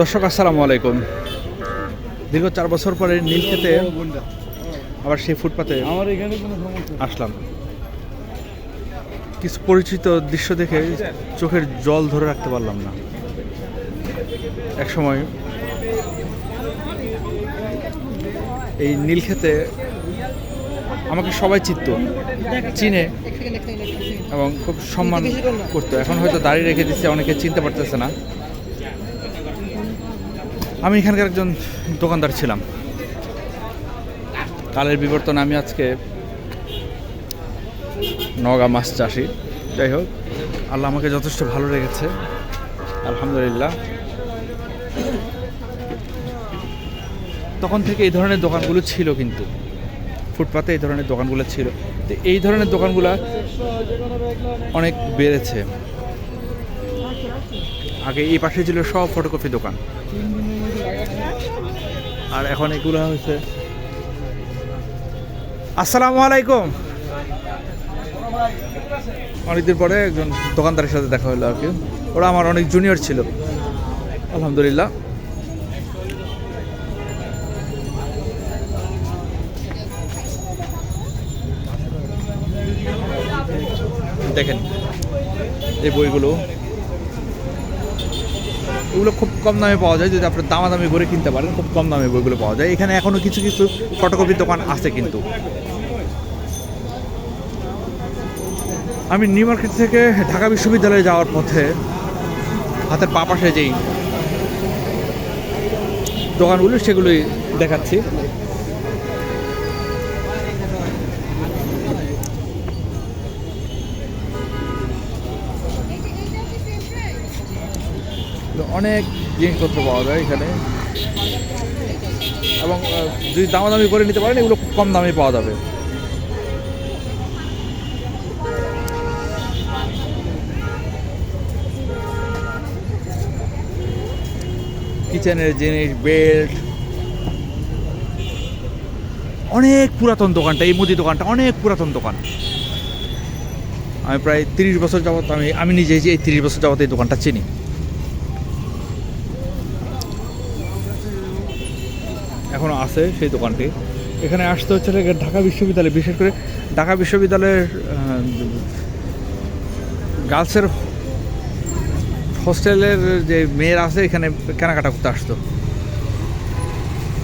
দর্শক আসসালামু আলাইকুম। দীর্ঘ চার বছর পরে নীলক্ষেতে আবার সেই ফুটপাতে আমার এখানে কোনো আসলাম। কিছু পরিচিত দৃশ্য দেখে চোখের জল ধরে রাখতে পারলাম না। এক সময় এই নীলক্ষেতে আমাকে সবাই চিনত চিনে এবং খুব সম্মান করতো। এখন হয়তো দাঁড়িয়ে রেখে দিচ্ছে অনেকে চিনতে পারতেছে না। আমি এখানকার একজন দোকানদার ছিলাম। কালের বিবর্তন আমি আজকে নগা মাছ চাষি। যাই হোক, আল্লাহ আমাকে যথেষ্ট ভালো লেগেছে আলহামদুলিল্লাহ। তখন থেকে এই ধরনের দোকানগুলো ছিল কিন্তু। ফুটপাতে এই ধরনের দোকানগুলো ছিল। তো এই ধরনের দোকানগুলো অনেক বেড়েছে। আগে এই পাশে ছিল সব ফটোকপি দোকান। আর এখন এগুলো হয়েছে আসসালামু আলাইকুম। অনেকদিন পরে একজন দোকানদারের সাথে দেখা হলো আর কি। ওরা আমার অনেক জুনিয়র ছিল। আলহামদুলিল্লাহ। দেখেন, এই বইগুলো এগুলো খুব কম দামে পাওয়া যায়, যদি আপনার দামাদামি করে কিনতে পারেন, খুব কম দামে বইগুলো পাওয়া যায়। এখানে এখনও কিছু কিছু ফটোকপির দোকান আছে কিন্তু। আমি নিউ মার্কেট থেকে ঢাকা বিশ্ববিদ্যালয়ে যাওয়ার পথে হাতের পা পাশে যেই দোকানগুলো, সেগুলোই দেখাচ্ছি। অনেক জিনিসপত্র পাওয়া যায় এখানে। এবং যদি দামাদামি করে নিতে পারেন, এগুলো খুব কম দামে পাওয়া যাবে। কিচেনের জিনিস, বেল্ট। অনেক পুরাতন দোকানটা, এই মুদি দোকানটা অনেক পুরাতন দোকান। আমি প্রায় তিরিশ বছর যাবত আমি আমি নিজে এই তিরিশ বছর যাবত এই দোকানটা চিনি এখনও আছে সেই দোকানটি। এখানে আসতে হচ্ছে ঢাকা বিশ্ববিদ্যালয়, বিশেষ করে ঢাকা বিশ্ববিদ্যালয়ের গার্লসের হোস্টেলের যে মেয়েরা আছে, এখানে কেনাকাটা করতে আসতো।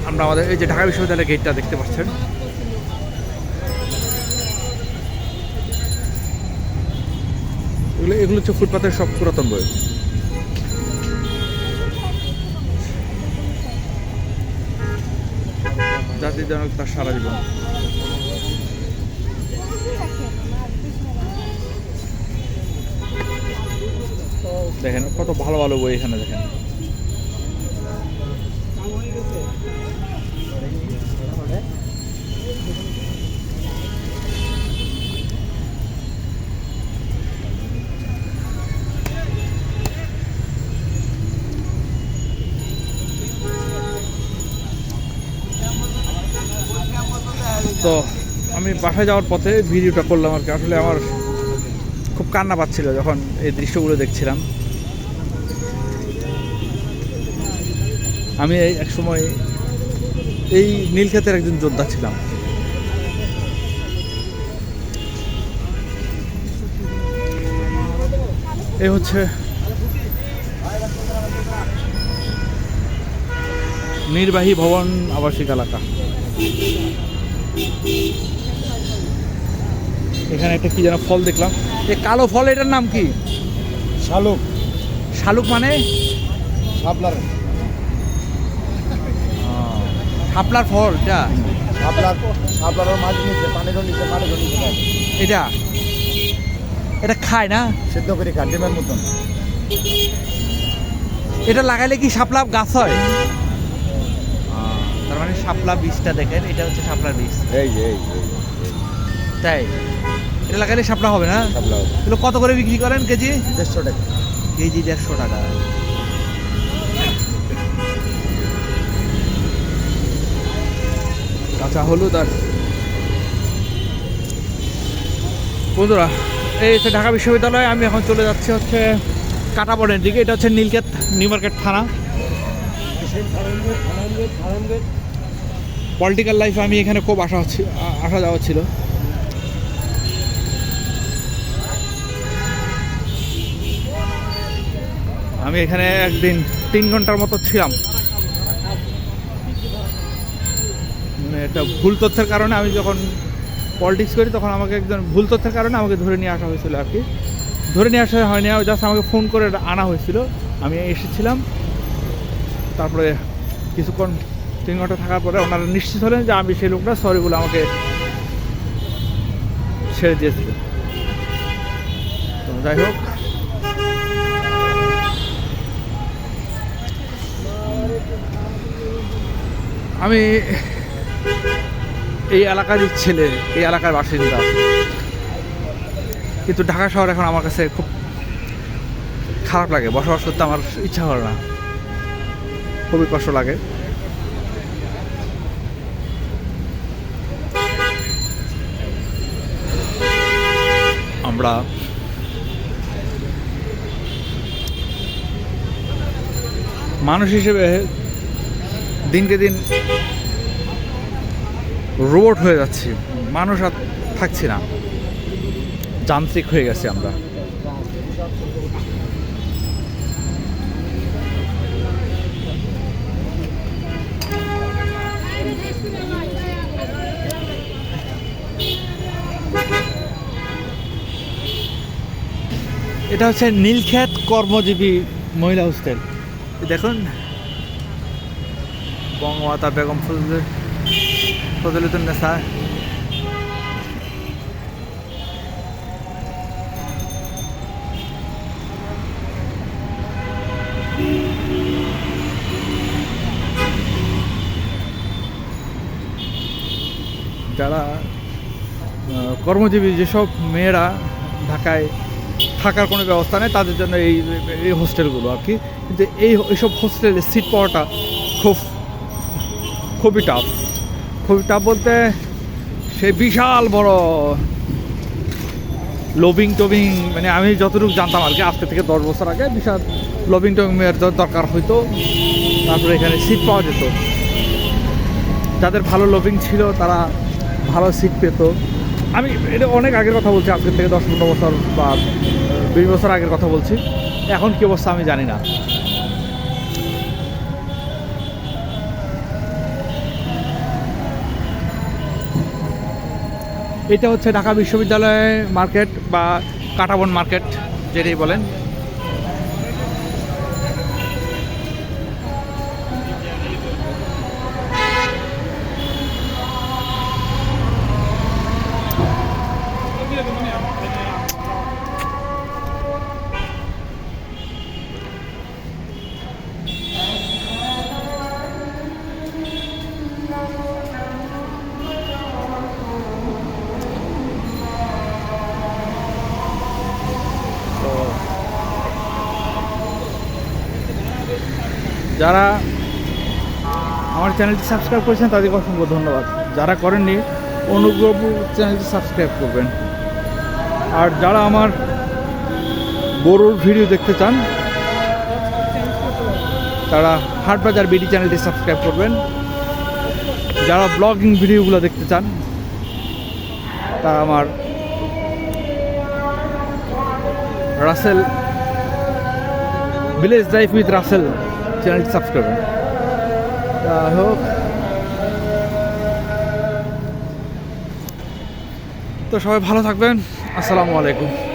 আমরা আমাদের এই যে ঢাকা বিশ্ববিদ্যালয়ের গেটটা দেখতে পাচ্ছেন। এগুলো এগুলো হচ্ছে ফুটপাতের সব পুরাতন বই। জাতির জনক তার সারা জীবন। দেখেন কত ভালো ভালো বই এখানে দেখেন। তো আমি বাসায় যাওয়ার পথে ভিডিওটা করলাম আর কি। আসলে আমার খুব কান্না পাচ্ছিল যখন এই দৃশ্যগুলো দেখছিলাম। আমি এক সময় এই নীলক্ষেতের একজন যোদ্ধা ছিলাম। এই হচ্ছে নির্বাহী ভবন আবাসিক এলাকা। এখানে একটা কি যেন ফল দেখলাম। এই কালো ফল এটার নাম কি? শালুক। শালুক মানে? শাপলার। শাপলার ফল এটা? শাপলার শাপলার মাছ নিচে পানির নিচে পানির নিচে এটা? এটা খায় না? সেদ্ধ করে খান ডিমের মতন। এটা লাগাইলে কি শাপলা গাছ হয়? মানে শাপলা বীজটা দেখেন এটা হচ্ছে শাপলার বীজ এই যে এই তাই এটা লাগাইলে শাপলা হবে না শাপলা হবে এগুলো কত করে বিক্রি করেন কেজি দেড়শো টাকা কেজি দেড়শো টাকা কাঁচা হলুদ আর বন্ধুরা এই হচ্ছে ঢাকা বিশ্ববিদ্যালয়ে আমি এখন চলে যাচ্ছি হচ্ছে কাটাবনের দিকে এটা হচ্ছে নীলক্ষেত নিউ মার্কেট থানা পলিটিক্যাল লাইফে আমি এখানে খুব আসা হচ্ছি আসা যাওয়া ছিল আমি এখানে একদিন তিন ঘণ্টার মতো ছিলাম। মানে একটা ভুল তথ্যের কারণে আমি যখন পলিটিক্স করি, তখন আমাকে একজন ভুল তথ্যের কারণে আমাকে ধরে নিয়ে আসা হয়েছিল আর কি। ধরে নিয়ে আসা হয়নি জাস্ট আমাকে ফোন করে আনা হয়েছিল। আমি এসেছিলাম। তারপরে কিছুক্ষণ তিন ঘণ্টা থাকার পরে ওনারা নিশ্চিত হলেন যে আমি সেই লোকটা সরি বলে আমাকে ছেড়ে দিয়েছিল। তো যাই হোক। আমি এই এলাকারই ছেলে, এই এলাকার বাসিন্দা। কিন্তু ঢাকা শহর এখন আমার কাছে খুব খারাপ লাগে। বসবাস করতে আমার ইচ্ছা করে না। খুবই কষ্ট লাগে। আমরা মানুষ হিসেবে দিনকে দিন রোবট হয়ে যাচ্ছি। মানুষ আর থাকছি না। যান্ত্রিক হয়ে গেছি আমরা। এটা হচ্ছে নীলক্ষেত কর্মজীবী মহিলা হোস্টেল। দেখুন। বঙ্গমাতা বেগম ফজল ফজলুদ্দিনেসা যারা কর্মজীবী যেসব মেয়েরা ঢাকায় থাকার কোনো ব্যবস্থা নেই, তাদের জন্য এই এই হোস্টেলগুলো আর কি। কিন্তু এই, এইসব হোস্টেলে সিট পাওয়াটা খুব, খুবই টাফ খুবই টাফ বলতে সে বিশাল বড় লবিং টবিং মানে আমি যতটুকু জানতাম আর কি, আজকে থেকে দশ বছর আগে বিশাল লবিং টবিং দরকার হইতো, তারপরে এখানে সিট পাওয়া যেত। যাদের ভালো লবিং ছিল, তারা ভালো সিট পেত। আমি, এটা অনেক আগের কথা বলছি আজকের থেকে দশ পনেরো বছর বা বিশ বছর আগের কথা বলছি। এখন কি অবস্থা আমি জানি না। এটা হচ্ছে ঢাকা বিশ্ববিদ্যালয় মার্কেট বা কাটাবন মার্কেট, যেটাই বলেন। যারা আমার চ্যানেলটি সাবস্ক্রাইব করেছেন তাদেরকে অসংখ্য ধন্যবাদ। যারা করেননি, অনুগ্রহ চ্যানেলটি সাবস্ক্রাইব করবেন। আর যারা আমার গরুর ভিডিও দেখতে চান, তারা হাটবাজার বিডি চ্যানেলটি সাবস্ক্রাইব করবেন। যারা ব্লগিং ভিডিওগুলো দেখতে চান, তারা আমার Rasel village life with Rasel চ্যানেলটি সাবস্ক্রাইব করুন। যাই হোক। তো সবাই ভালো থাকবেন। আসসালামু আলাইকুম।